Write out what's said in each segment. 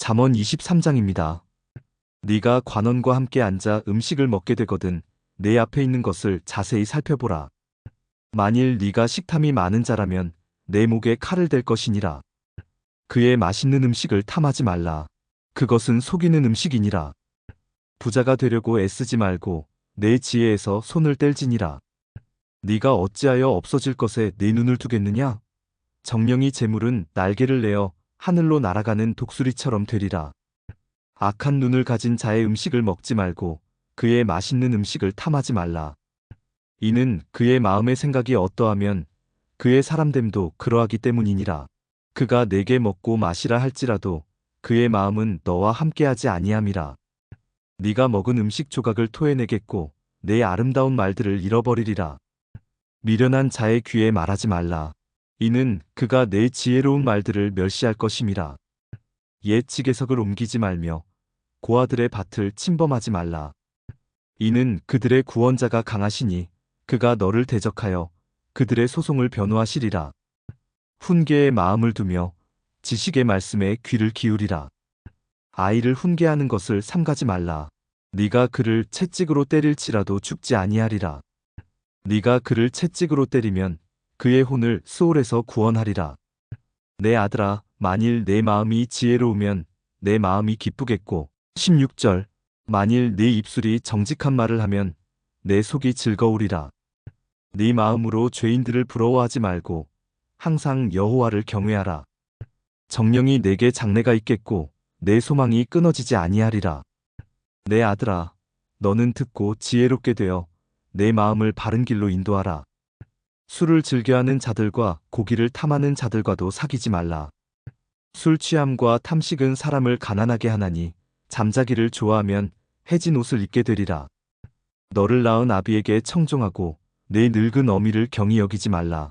잠언 23장입니다. 네가 관원과 함께 앉아 음식을 먹게 되거든 내 앞에 있는 것을 자세히 살펴보라. 만일 네가 식탐이 많은 자라면 내 목에 칼을 댈 것이니라. 그의 맛있는 음식을 탐하지 말라. 그것은 속이는 음식이니라. 부자가 되려고 애쓰지 말고 내 지혜에서 손을 뗄지니라. 네가 어찌하여 없어질 것에 네 눈을 두겠느냐? 정령이 재물은 날개를 내어 하늘로 날아가는 독수리처럼 되리라. 악한 눈을 가진 자의 음식을 먹지 말고 그의 맛있는 음식을 탐하지 말라. 이는 그의 마음의 생각이 어떠하면 그의 사람됨도 그러하기 때문이니라. 그가 내게 먹고 마시라 할지라도 그의 마음은 너와 함께하지 아니함이라. 네가 먹은 음식 조각을 토해내겠고 내 아름다운 말들을 잃어버리리라. 미련한 자의 귀에 말하지 말라. 이는 그가 내 지혜로운 말들을 멸시할 것임이라. 옛 지게석을 옮기지 말며 고아들의 밭을 침범하지 말라. 이는 그들의 구원자가 강하시니 그가 너를 대적하여 그들의 소송을 변호하시리라. 훈계에 마음을 두며 지식의 말씀에 귀를 기울이라. 아이를 훈계하는 것을 삼가지 말라. 네가 그를 채찍으로 때릴지라도 죽지 아니하리라. 네가 그를 채찍으로 때리면 그의 혼을 수올에서 구원하리라. 내 아들아, 만일 내 마음이 지혜로우면 내 마음이 기쁘겠고. 16절. 만일 네 입술이 정직한 말을 하면 내 속이 즐거우리라. 네 마음으로 죄인들을 부러워하지 말고 항상 여호와를 경외하라. 정령이 내게 장래가 있겠고 내 소망이 끊어지지 아니하리라. 내 아들아, 너는 듣고 지혜롭게 되어 내 마음을 바른 길로 인도하라. 술을 즐겨하는 자들과 고기를 탐하는 자들과도 사귀지 말라. 술 취함과 탐식은 사람을 가난하게 하나니 잠자기를 좋아하면 해진 옷을 입게 되리라. 너를 낳은 아비에게 청종하고 내 늙은 어미를 경히 여기지 말라.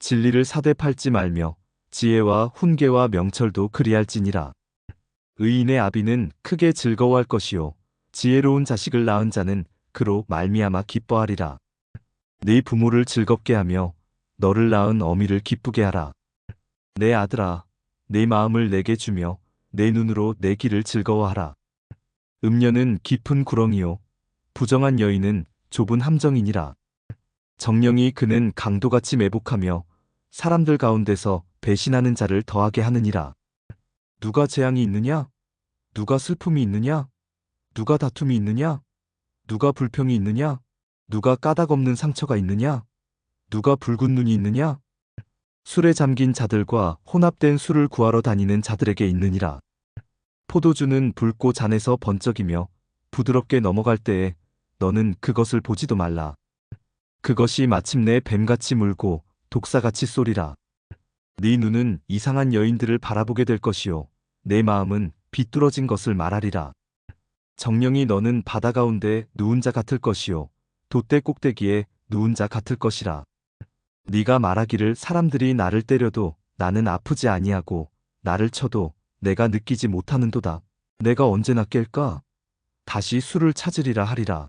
진리를 사대 팔지 말며 지혜와 훈계와 명철도 그리할지니라. 의인의 아비는 크게 즐거워할 것이요 지혜로운 자식을 낳은 자는 그로 말미암아 기뻐하리라. 네 부모를 즐겁게 하며 너를 낳은 어미를 기쁘게 하라. 내 아들아, 내 마음을 내게 주며 내 눈으로 내 길을 즐거워하라. 음녀는 깊은 구렁이요, 부정한 여인은 좁은 함정이니라. 정령이 그는 강도같이 매복하며 사람들 가운데서 배신하는 자를 더하게 하느니라. 누가 재앙이 있느냐? 누가 슬픔이 있느냐? 누가 다툼이 있느냐? 누가 불평이 있느냐? 누가 까닭 없는 상처가 있느냐? 누가 붉은 눈이 있느냐? 술에 잠긴 자들과 혼합된 술을 구하러 다니는 자들에게 있느니라. 포도주는 붉고 잔에서 번쩍이며 부드럽게 넘어갈 때에 너는 그것을 보지도 말라. 그것이 마침내 뱀같이 물고 독사같이 쏘리라. 네 눈은 이상한 여인들을 바라보게 될 것이요. 내 마음은 비뚤어진 것을 말하리라. 정령이 너는 바다 가운데 누운 자 같을 것이요. 돛대 꼭대기에 누운 자 같을 것이라. 네가 말하기를 사람들이 나를 때려도 나는 아프지 아니하고 나를 쳐도 내가 느끼지 못하는도다. 내가 언제나 깰까? 다시 술을 찾으리라 하리라.